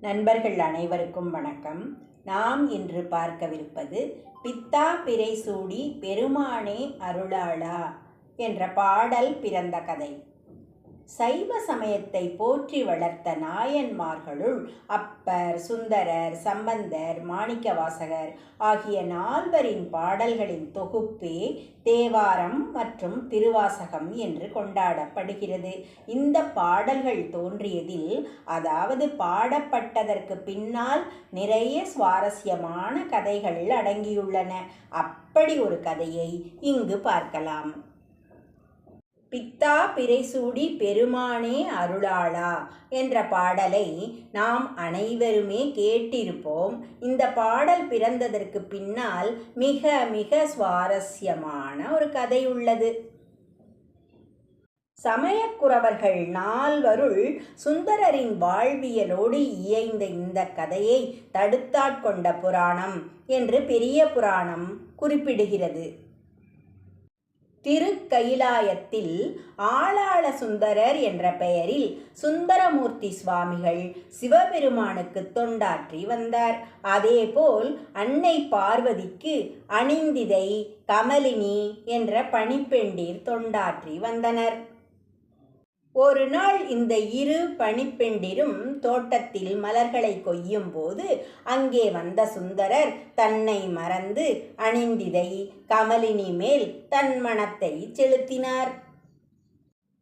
நண்பர்கள் அனைவருக்கும் வணக்கம். நாம் இன்று பார்க்கவிருப்பது பித்தா பிறை சூடி பெருமானே அருளாளா என்ற பாடல் பிறந்த கதை. சைவ சமயத்தை போற்றி வளர்த்த நாயன்மார்களுள் அப்பர் சுந்தரர் சம்பந்தர் மாணிக்கவாசகர் ஆகிய நால்வரின் பாடல்களின் தொகுப்பே தேவாரம் மற்றும் திருவாசகம் என்று கொண்டாடப்படுகிறது. இந்த பாடல்கள் தோன்றியதில் அதாவது பாடப்பட்டதற்கு பின்னால் நிறைய சுவாரஸ்யமான கதைகள் அடங்கியுள்ளன. அப்படி ஒரு கதையை இங்கு பார்க்கலாம். பித்தா பிறைசூடி பெருமானே அருளாளா என்ற பாடலை நாம் அனைவருமே கேட்டிருப்போம். இந்த பாடல் பிறந்ததற்கு பின்னால் மிக மிக சுவாரஸ்யமான ஒரு கதை உள்ளது. சமயக்குறவர்கள் நால்வருள் சுந்தரரின் வாழ்வியலோடு இயைந்த இந்த கதையை தடுத்தாட்கொண்ட புராணம் என்று பெரிய புராணம் குறிப்பிடுகிறது. திருக்கயிலாயத்தில் ஆளாள சுந்தரர் என்ற பெயரில் சுந்தரமூர்த்தி சுவாமிகள் சிவபெருமானுக்கு தொண்டாற்றி வந்தார். அதேபோல் அன்னை பார்வதிக்கு அணிந்திதை கமலினி என்ற பணிப்பெண்டீர் தொண்டாற்றி வந்தனர். ஒரு நாள் இந்த இரு பணிப்பெண்டிரும் தோட்டத்தில் மலர்களை கொய்யும் போது அங்கே வந்த சுந்தரர் தன்னை மறந்து அணிந்திதை கமலினி மேல் தன் மனத்தை செலுத்தினார்.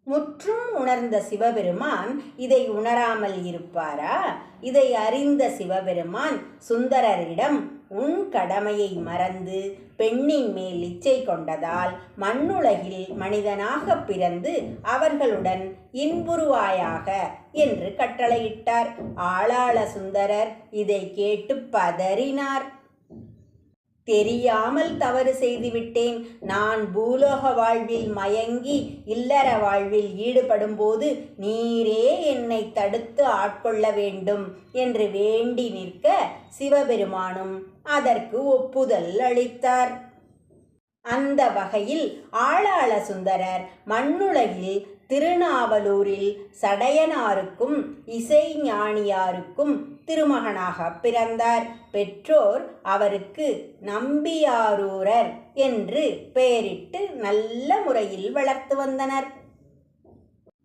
முற்றும் உணர்ந்த சிவபெருமான் இதை உணராமல் இருப்பாரா? இதை அறிந்த சிவபெருமான் சுந்தரரிடம் உன் கடமையை மறந்து பெண்ணின் மேல் இச்சை கொண்டதால் மண்ணுலகில் மனிதனாக பிறந்து அவர்களுடன் இன்புருவாயாக என்று கட்டளையிட்டார். ஆளாள சுந்தரர் இதை கேட்டு பதறினார். தெரியாமல் தவறு செய்துவிட்டேன். நான் பூலோக வாழ்வில் மயங்கி இல்லற வாழ்வில் ஈடுபடும்போது நீரே என்னை தடுத்து ஆட்கொள்ள வேண்டும் என்று வேண்டி நிற்க சிவபெருமானும் அதற்கு ஒப்புதல் அளித்தார். அந்த வகையில் ஆளாள சுந்தரர் மண்ணுலகில் திருநாவலூரில் சடையனாருக்கும் இசை ஞானியாருக்கும் திருமகனாக பிறந்தார். பெற்றோர் அவருக்கு நம்பியாரூரர் என்று பெயரிட்டு நல்ல முறையில் வளர்த்து வந்தனர்.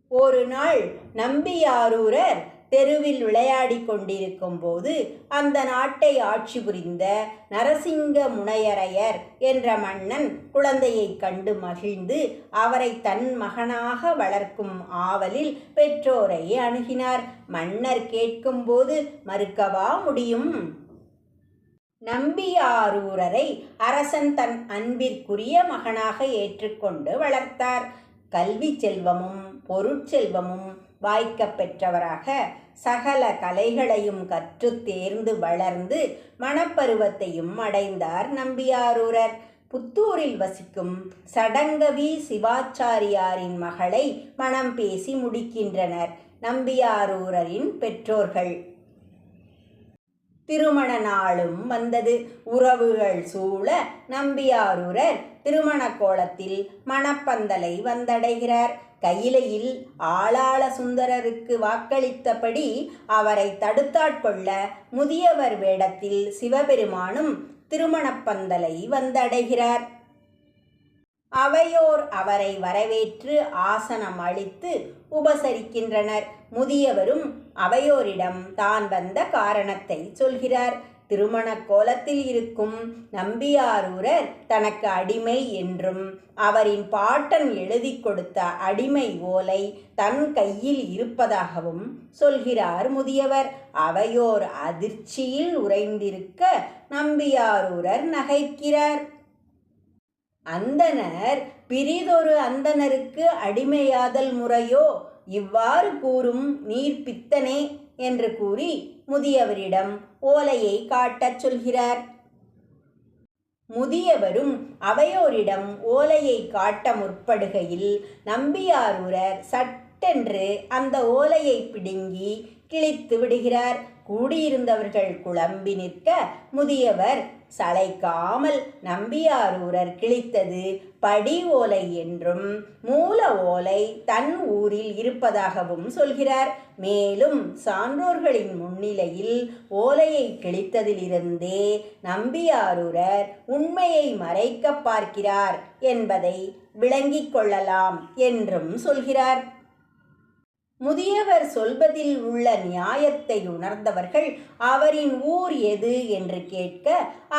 ஒரு நாள் நம்பியாரூரர் தெருவில் விளையாடி கொண்டிருக்கும் போது அந்த நாட்டை ஆட்சி புரிந்த நரசிங்க முனையரையர் என்ற மன்னன் குழந்தையை கண்டு மகிழ்ந்து அவரை தன் மகனாக வளர்க்கும் ஆவலில் பெற்றோரை அணுகினார். மன்னர் கேட்கும்போது மறுக்கவா முடியும்? நம்பியாரூரரை அரசன் தன் அன்பிற்குரிய மகனாக ஏற்றுக்கொண்டு வளர்த்தார். கல்வி செல்வமும் பொருட்செல்வமும் வாய்க்க பெற்றவராக சகல கலைகளையும் கற்று தேர்ந்து வளர்ந்து மணப்பருவத்தையும் அடைந்தார் நம்பியாரூரர். புத்தூரில் வசிக்கும் சடங்கவி சிவாச்சாரியாரின் மகளை மனம் பேசி முடிக்கின்றனர் நம்பியாரூரரின் பெற்றோர்கள். திருமண நாளும் வந்தது. உறவுகள் சூழ நம்பியாரூரர் திருமண கோலத்தில் மணப்பந்தலை வந்தடைகிறார். கையிலையில் ஆளாள சுந்தரருக்கு வாக்களித்தபடி அவரை தடுத்தாட்கொள்ள முதியவர் வேடத்தில் சிவபெருமானும் திருமணப்பந்தலை வந்தடைகிறார். அவையோர் அவரை வரவேற்று ஆசனம் அளித்து உபசரிக்கின்றனர். முதியவரும் அவையோரிடம் தான் வந்த காரணத்தை சொல்கிறார். திருமண கோலத்தில் இருக்கும் நம்பியாரூரர் தனக்கு அடிமை என்றும் அவரின் பாட்டன் எழுதி கொடுத்த அடிமை ஓலை தன் கையில் இருப்பதாகவும் சொல்கிறார் முதியவர். அவையோர் அதிர்ச்சியில் உறைந்திருக்க நம்பியாரூரர் நகைக்கிறார். அந்தனர் பிரிதொரு அந்தனருக்கு அடிமையாதல் முறையோ? இவ்வாறு கூறும் நீர் பித்தனே என்று கூறி முதியவரிடம் ஓலையை காட்டச் சொல்கிறார். முதியவரும் அவையோரிடம் ஓலையை காட்ட முற்படுகையில் நம்பியாரூரர் சட்டென்று அந்த ஓலையை பிடுங்கி கிழித்து விடுகிறார். கூடியிருந்தவர்கள் குழம்பி நிற்க முதியவர் சளைக்காமல் நம்பியாரூரர் கிழித்தது படி ஓலை என்றும் மூல ஓலை தன் ஊரில் இருப்பதாகவும் சொல்கிறார். மேலும் சான்றோர்களின் முன்னிலையில் ஓலையை கிழித்ததிலிருந்தே நம்பியாரூரர் உண்மையை மறைக்க பார்க்கிறார் என்பதை விளங்கிக் கொள்ளலாம் என்றும் சொல்கிறார். முதியவர் சொல்வதில் உள்ள நியாயத்தை உணர்ந்தவர்கள் அவரின் ஊர் எது என்று கேட்க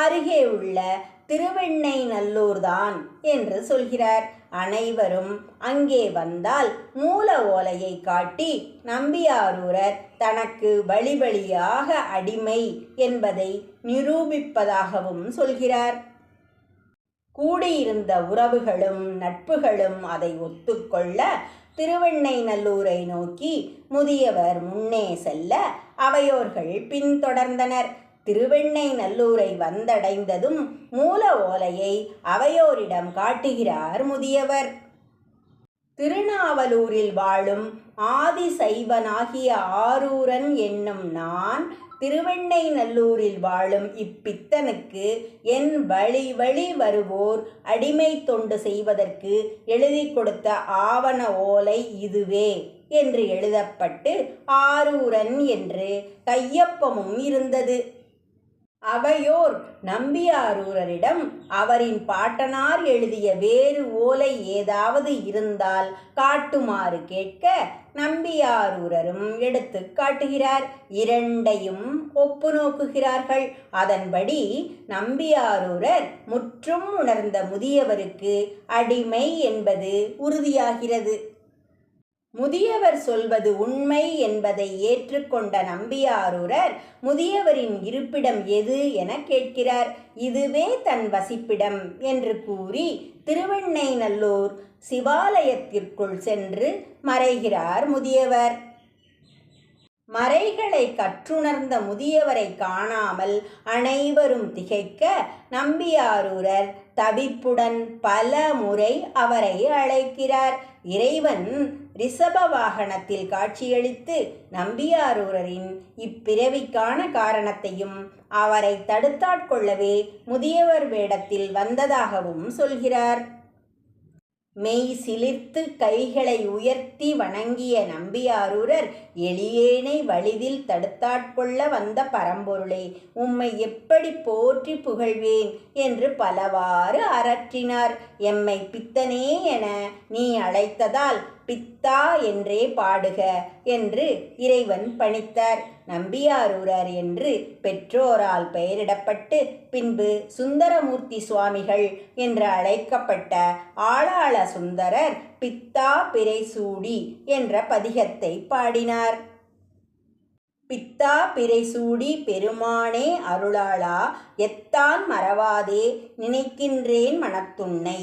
அருகே உள்ள திருவெண்ணை நல்லூர்தான் என்று சொல்கிறார். அனைவரும் அங்கே வந்தால் மூல ஓலையை காட்டி நம்பியாரூரர் தனக்கு வழிபலியாக அடிமை என்பதை நிரூபிப்பதாகவும் சொல்கிறார். கூடியிருந்த உறவுகளும் நட்புகளும் அதை ஒத்துக்கொள்ள திருவெண்ணை நல்லூரை நோக்கி முதியவர் முன்னே செல்ல அவையோர்கள் பின்தொடர்ந்தனர். திருவெண்ணை நல்லூரை வந்தடைந்ததும் மூல ஓலையை அவையோரிடம் காட்டுகிறார் முதியவர். திருநாவலூரில் வாழும் ஆதி சைவனாகிய ஆரூரன் என்னும் நான் திருவெண்ணை நல்லூரில் வாழும் இப்பித்தனுக்கு என் வழி வழி வருவோர் அடிமை தொண்டு செய்வதற்கு எழுதி கொடுத்த ஆவண ஓலை இதுவே என்று எழுதப்பட்டு ஆரூரன் என்று கையொப்பமும் இருந்தது. அவையோர் நம்பியாரூரரிடம் அவரின் பாட்டனார் எழுதிய வேறு ஓலை ஏதாவது இருந்தால் காட்டுமாறு கேட்க நம்பியாரூரரும் எடுத்து காட்டுகிறார். இரண்டையும் ஒப்பு நோக்குகிறார்கள். அதன்படி நம்பியாரூரர் முற்றும் உணர்ந்த முதியவருக்கு அடிமை என்பது உறுதியாகிறது. முதியவர் சொல்வது உண்மை என்பதை ஏற்றுக்கொண்ட நம்பியாரூரர் முதியவரின் இருப்பிடம் எது என கேட்கிறார். இதுவே தன் வசிப்பிடம் என்று கூறி திருவெண்ணைநல்லூர் சிவாலயத்திற்குள் சென்று மறைகிறார் முதியவர். மறைகளை கற்றுணர்ந்த முதியவரை காணாமல் அனைவரும் திகைக்க நம்பியாரூரர் தவிப்புடன் பல முறை அவரை அழைக்கிறார். இறைவன் ரிஷப வாகனத்தில் காட்சியளித்து நம்பியாரூரரின் இப்பிறவிக்கான காரணத்தையும் அவரை தடுத்தாட்கொள்ளவே முதியவர் வேடத்தில் வந்ததாகவும் சொல்கிறார். மெய் சிலிர்த்து கைகளை உயர்த்தி வணங்கிய நம்பியாரூரர் எளியேனை வழிதில் தடுத்தாட்கொள்ள வந்த பரம்பொருளே உம்மை எப்படி போற்றி புகழ்வேன் என்று பலவாறு அரற்றினார் எம்மை பித்தனே என நீ அழைத்ததால் பித்தா என்றே பாடுக என்று இறைவன் பணித்தார். நம்பியாரூரர் என்று பெற்றோரால் பெயரிடப்பட்டு பின்பு சுந்தரமூர்த்தி சுவாமிகள் என்று அழைக்கப்பட்ட ஆளாள சுந்தரர் பித்தா பிறைசூடி என்ற பதிகத்தை பாடினார். பித்தா பிறைசூடி பெருமானே அருளாளா எத்தான் மறவாதே நினைக்கின்றேன் மனத்துன்னை.